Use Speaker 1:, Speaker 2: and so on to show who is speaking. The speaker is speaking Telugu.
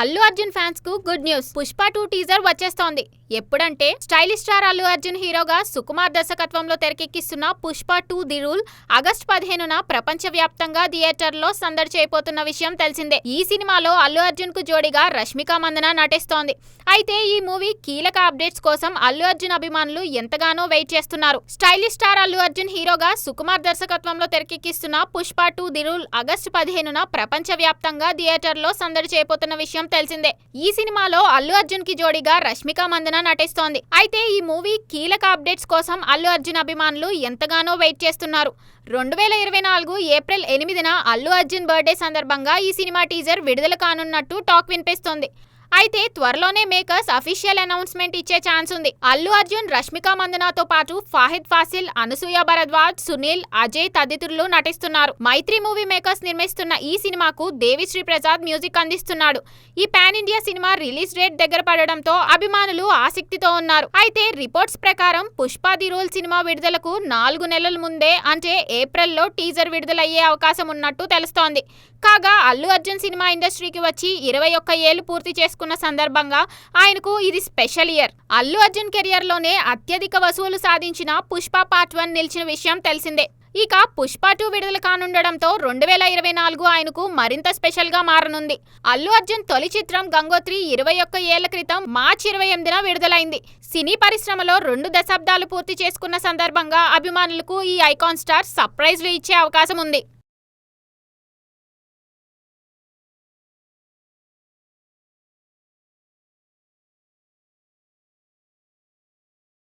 Speaker 1: Allu Arjun ఫ్యాన్స్కు good news. Pushpa two teaser వచ్చేస్తోంది. ఎప్పుడంటే స్టైలిష్ స్టార్ అల్లు అర్జున్ హీరోగా సుకుమార్ దర్శకత్వంలో తెరకెక్కిస్తున్న Pushpa two the rule August పదిహేనున ప్రపంచ వ్యాప్తంగా థియేటర్లో సందడి చేయబోతున్న విషయం తెలిసిందే. ఈ సినిమాలో అల్లు అర్జున్కు జోడిగా రష్మిక మందన నటిస్తోంది. అయితే ఈ మూవీ కీలక అప్డేట్స్ కోసం అల్లు అర్జున్ అభిమానులు ఎంతగానో వెయిట్ చేస్తున్నారు. స్టైలిష్ స్టార్ అల్లు అర్జున్ హీరోగా సుకుమార్ దర్శకత్వంలో తెరకెక్కిస్తున్న Pushpa two the rule August పదిహేనున ప్రపంచ వ్యాప్తంగా థియేటర్లో సందడి చేయబోతున్న విషయం తెలిసిందే. ఈ సినిమాలో అల్లు అర్జున్కి జోడిగా రష్మిక మందన నటిస్తోంది. అయితే ఈ మూవీ కీలక అప్డేట్స్ కోసం అల్లు అర్జున్ అభిమానులు ఎంతగానో వెయిట్ చేస్తున్నారు. రెండు వేల ఇరవై నాలుగు ఏప్రిల్ ఎనిమిదిన అల్లు అర్జున్ బర్త్డే సందర్భంగా ఈ సినిమా టీజర్ విడుదల కానున్నట్టు టాక్ వినిపిస్తోంది. అయితే త్వరలోనే మేకర్స్ అఫీషియల్ అనౌన్స్మెంట్ ఇచ్చే ఛాన్స్ ఉంది. అల్లు అర్జున్ రష్మిక మందనాతో పాటు ఫాహిద్ ఫాసిల్ అనసూయ భరద్వాజ్ సునీల్ అజయ్ తదితరులు నటిస్తున్నారు. మైత్రి మూవీ మేకర్స్ నిర్మిస్తున్న ఈ సినిమాకు దేవిశ్రీ ప్రసాద్ మ్యూజిక్ అందిస్తున్నాడు. ఈ pan India cinema release date దగ్గర పడడంతో అభిమానులు ఆసక్తితో ఉన్నారు. అయితే రిపోర్ట్స్ ప్రకారం పుష్ప ది రోల్ సినిమా విడుదలకు నాలుగు నెలల ముందే అంటే ఏప్రిల్లో టీజర్ విడుదలయ్యే అవకాశం ఉన్నట్టు తెలుస్తోంది. కాగా అల్లు అర్జున్ సినిమా ఇండస్ట్రీకి వచ్చి ఇరవై ఒక్క ఏళ్ళు పూర్తి చేసుకున్న సందర్భంగా ఆయనకు ఇది స్పెషల్ ఇయర్. అల్లు అర్జున్ కెరియర్లోనే అత్యధిక వసూలు సాధించిన పుష్ప పార్ట్ వన్ నిలిచిన విషయం తెలిసిందే. ఇక పుష్ప టూ విడుదల కానుండడంతో రెండు వేల ఇరవై నాలుగు ఆయనకు మరింత స్పెషల్గా మారనుంది. అల్లు అర్జున్ తొలి చిత్రం గంగోత్రి ఇరవై ఒక్క ఏళ్ళ క్రితం మార్చి ఇరవై ఎనిమిదిన విడుదలైంది. సినీ పరిశ్రమలో రెండు దశాబ్దాలు పూర్తి చేసుకున్న సందర్భంగా అభిమానులకు ఈ ఐకాన్ స్టార్ సర్ప్రైజ్లు ఇచ్చే అవకాశం ఉంది